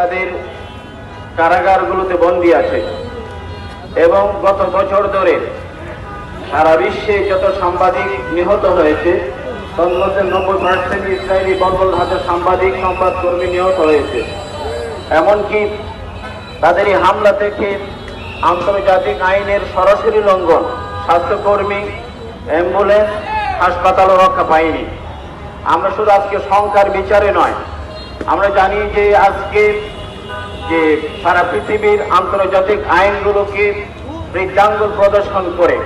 তাদের কারাগারগুলোতে বন্দী আছে। এবং গত বছর ধরে সারা বিশ্বে যত সাংবাদিক নিহত হয়েছে তার মধ্যে নব্বই পার্সেন্ট ইসরায়েলি বর্বল হাতের সাংবাদিক, সংবাদকর্মী নিহত হয়েছে। এমনকি তাদের এই হামলা থেকে আন্তর্জাতিক আইনের সরাসরি লঙ্ঘন, স্বাস্থ্যকর্মী, অ্যাম্বুলেন্স, হাসপাতালও রক্ষা পায়নি। আমরা শুধু আজকে সংখ্যার বিচারে নয় আমরা জানি যে আজকে যে সারা পৃথিবীর আন্তর্জাতিক আইনগুলোকে বৃদ্ধাঙ্গুল প্রদর্শন করে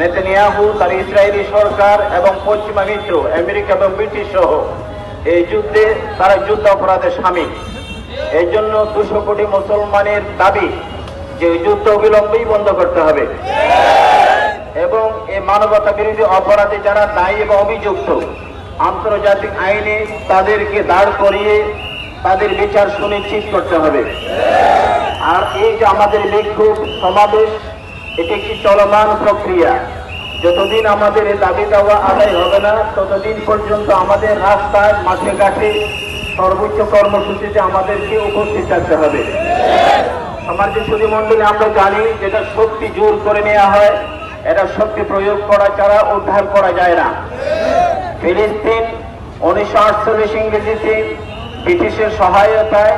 নেতানিয়াহু, তার ইসরায়েলি সরকার এবং পশ্চিমা মিত্র, আমেরিকা এবং ব্রিটিশ সহ এই যুদ্ধে তারা যুদ্ধ অপরাধের সামিল। এই জন্য দুশো কোটি মুসলমানের দাবি যে যুদ্ধ অবিলম্বেই বন্ধ করতে হবে। এবং এই মানবতা বিরোধী অপরাধে যারা দায়ী এবং অভিযুক্ত আন্তর্জাতিক আইনে তাদেরকে দাঁড় করিয়ে তাদের বিচার সুনিশ্চিত করতে হবে। আর এই যে আমাদের বিক্ষোভ সমাবেশ, এটি একটি চলমান প্রক্রিয়া। যতদিন আমাদের এই দাবি দেওয়া আদায় হবে না, ততদিন পর্যন্ত আমাদের রাস্তায়, মাঠে ঘাটে সর্বোচ্চ কর্মসূচিতে আমাদেরকে উপস্থিত থাকতে হবে। সমাজের সুদী মন্ডলী আমরা জানি যেটা শক্তি জোর করে নেওয়া হয়, এটা শক্তি প্রয়োগ করা ছাড়া উদ্ধার করা যায় না। ফিলিস্তিন উনিশশো আটচল্লিশ ইংরেজিতে ব্রিটিশের সহায়তায়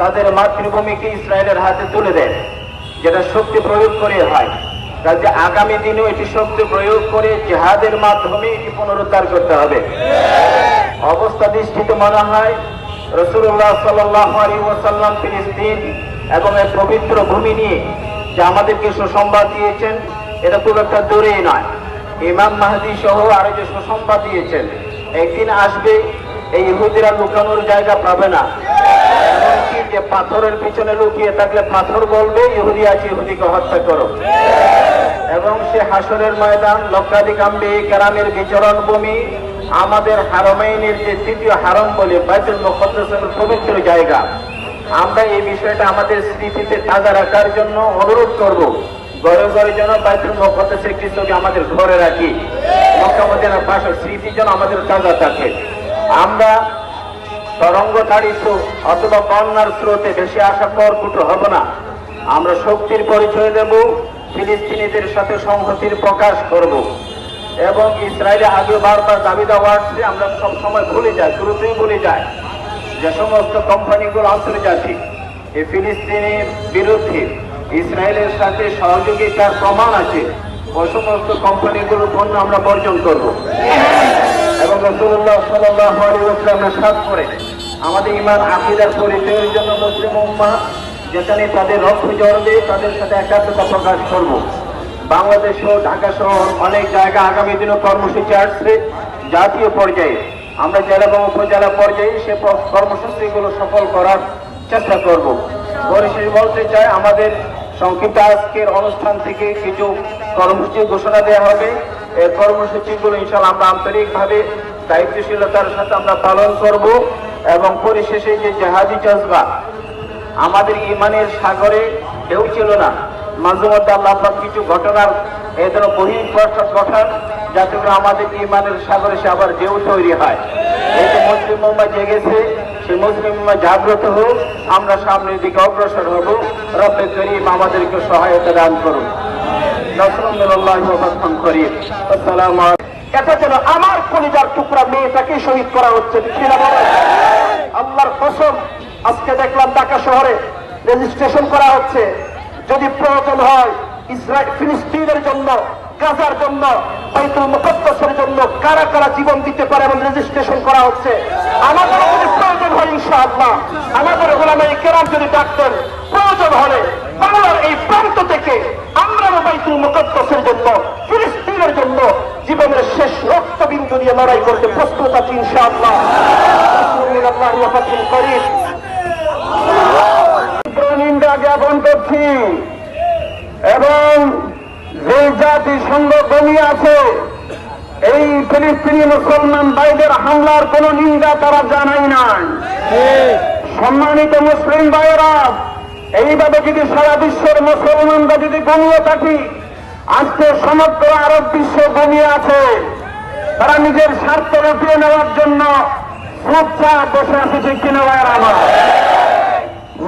তাদের মাতৃভূমিকে ইসরায়েলের হাতে তুলে দেয়, যেটা শক্তি প্রয়োগ করে হয়। কাজে আগামী দিনেও এটি শক্তি প্রয়োগ করে জেহাদের মাধ্যমে এটি পুনরুদ্ধার করতে হবে। অবস্থা দৃষ্টিতে মনে হয় রসুল্লাহ ওসাল্লাম ফিলিস্তিন এবং এই পবিত্র ভূমি নিয়ে যে আমাদেরকে সুসংবাদ দিয়েছেন, এটা খুব একটা দূরেই নয়। ইমাম মাহাদি সহ আরও যে সুসংবাদ দিয়েছেন, একদিন আসবে, এই ইহুদিরা লুকানোর জায়গা পাবে না। এমনকি যে পাথরের পিছনে লুকিয়ে থাকলে পাথর বলবে, ইহুদি আছে, ইহুদিকে হত্যা করো। এবং সে হাসরের ময়দান লক্ষাধিক আম্বে কেরামের বিচরণ ভূমি, আমাদের হারমাইনের যে তৃতীয় হারম বলে বাইতুল মুকদ্দাসের পবিত্র জায়গা। আমরা এই বিষয়টা আমাদের স্মৃতিতে তাজা রাখার জন্য অনুরোধ করব। ঘরে ঘরে যেন বাইতুল ছবি আমাদের ঘরে রাখি। মক্কা মদিনার পাশে স্মৃতি যেন আমাদের তাজা থাকে। আমরা তরঙ্গ তাড়িত অথবা বন্যার স্রোতে বেশি পর কুটো হব না। আমরা শক্তির পরিচয় দেব, ফিলিস্তিনিদের সাথে সংহতির প্রকাশ করব। এবং ইসরায়েলে আগে বারবার দাবি দেওয়া আসছে, আমরা সব সময় ভুলে যাই দ্রুতই ভুলে যাই। যে সমস্ত কোম্পানিগুলো আন্তর্জাতিক এই ফিলিস্তিনের বিরুদ্ধে ইসরায়েলের সাথে সহযোগিতার প্রমাণ আছে। ওই সমস্ত কোম্পানিগুলোর পণ্য আমরা বর্জন করব। এবং রসুল্লাহ সাল্লাহ সাত করে আমাদের ইমান আকিদার পরিচয়ের জন্য মুসলিম উম্মা যেখানে তাদের রক্ত জড়বে তাদের সাথে একাত্মতা প্রকাশ করব। বাংলাদেশ সহ ঢাকা সহ অনেক জায়গা আগামী দিনও কর্মসূচি আসছে জাতীয় পর্যায়ে। আমরা জেলা এবং উপজেলা পর্যায়ে সে কর্মসূচিগুলো সফল করার চেষ্টা করব। পরিশেষ বলতে চাই, আমাদের সংক্ষিপ্ত আজকের অনুষ্ঠান থেকে কিছু কর্মসূচি ঘোষণা দেওয়া হবে। এই কর্মসূচিগুলো ইনশাল্লাহ আমরা আন্তরিকভাবে দায়িত্বশীলতার সাথে আমরা পালন করব এবং পরিশেষে যে জাহাজি জজবা, আমাদের ইমানের সাগরে ঢেউ ছিল না। মাঝে মধ্যে আল্লাহ কিছু ঘটনার এই ধরনের বহির ঘটান যাতে আমাদের ইমানের সাগরে সে আবার ঢেউ তৈরি হয়। এই যে মুসলিম মোম্মা জেগেছে সেই মুসলিম জাগ্রত হোক আমরা সামনের দিকে অগ্রসর হব। রব্বে করিম আমাদেরকে সহায়তা দান করুন। আমার টুকরা মেয়েটাকে শহীদ করা হচ্ছে। আজকে দেখলাম ঢাকা শহরে রেজিস্ট্রেশন করা হচ্ছে। যদি প্রয়োজন হয় ফিলিস্তিনের জন্য গাজার জন্য, বাইতুল মুকদ্দাসের জন্য কারা কারা জীবন দিতে পারে এবং রেজিস্ট্রেশন করা হচ্ছে? আমাদের যদি প্রয়োজন হয় ইনশাআল্লাহ। আমাদের গোলামে কেরাম যদি ডাকতেন প্রয়োজন হলে বাংলার এই প্রান্ত থেকে আমরা বাইতুল মুকদ্দাসের জন্য ফিলিস্তিনের জন্য জীবনের শেষ রক্তবিন্দু দিয়ে লড়াই করতে প্রস্তুত আছি ইনশাআল্লাহ আল্লাহ ওয়াফাতুল করিম নিন্দা জ্ঞাপন করছি এবং যে জাতিসংঘ বনি আছে। এই ফিলিস্তিনি মুসলমান ভাইদের হামলার কোন নিন্দা তারা জানাই নাই। সম্মানিত মুসলিম ভাইয়েরা, এইভাবে যদি সারা বিশ্বের মুসলমানরা যদি ঘুমিয়ে থাকি, আজকে সমগ্র আরব বিশ্ব ঘুমিয়ে আছে। তারা নিজের স্বার্থ রুটিয়ে নেওয়ার জন্য চুপচাপ বসে ঠিক কিনা ভাইয়েরা? আমার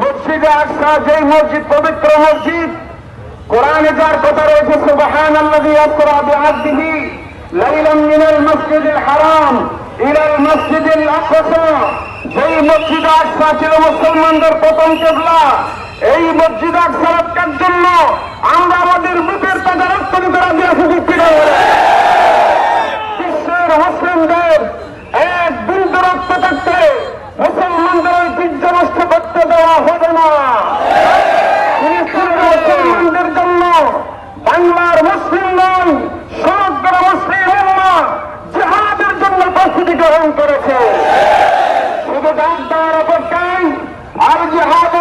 মসজিদে আকসা যেই মসজিদ, পবিত্র মসজিদ কোরআনে যার কথা রয়েছে সুবহান আল্লাযী ইয়াসরা বিআবদিহি লাইলাম মিনাল মাসজিদিল হারাম, ইলাল মাসজিদিল আকসা যেই মসজিদ আকসা ছিল মুসলমানদের প্রথম কেবলা, এই মসজিদ আকসা রক্ষার জন্য আমরা আমাদের বুকের তাজা রাজি আছি, ঠিক কিনা বলেন? বিশ্বের মুসলিমদের এক বিন্দু রক্ত থাকতে মুসলমানদের ঐতিহ্য নষ্ট করতে দেওয়া হবে না ফিলিস্তিনের মুসলমানদের জন্য বাংলার মুসলিমগণ সমগ্র মুসলিম উম্মাহ জিহাদের জন্য প্রস্তুতি গ্রহণ করেছে। শুধু ডাক অপেক্ষায় আর জেহাদ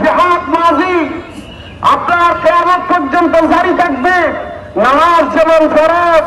জিহাদ মাঝি আপনার কেয়ামত পর্যন্ত জারি থাকবে। নামাজ যেমন ফরজ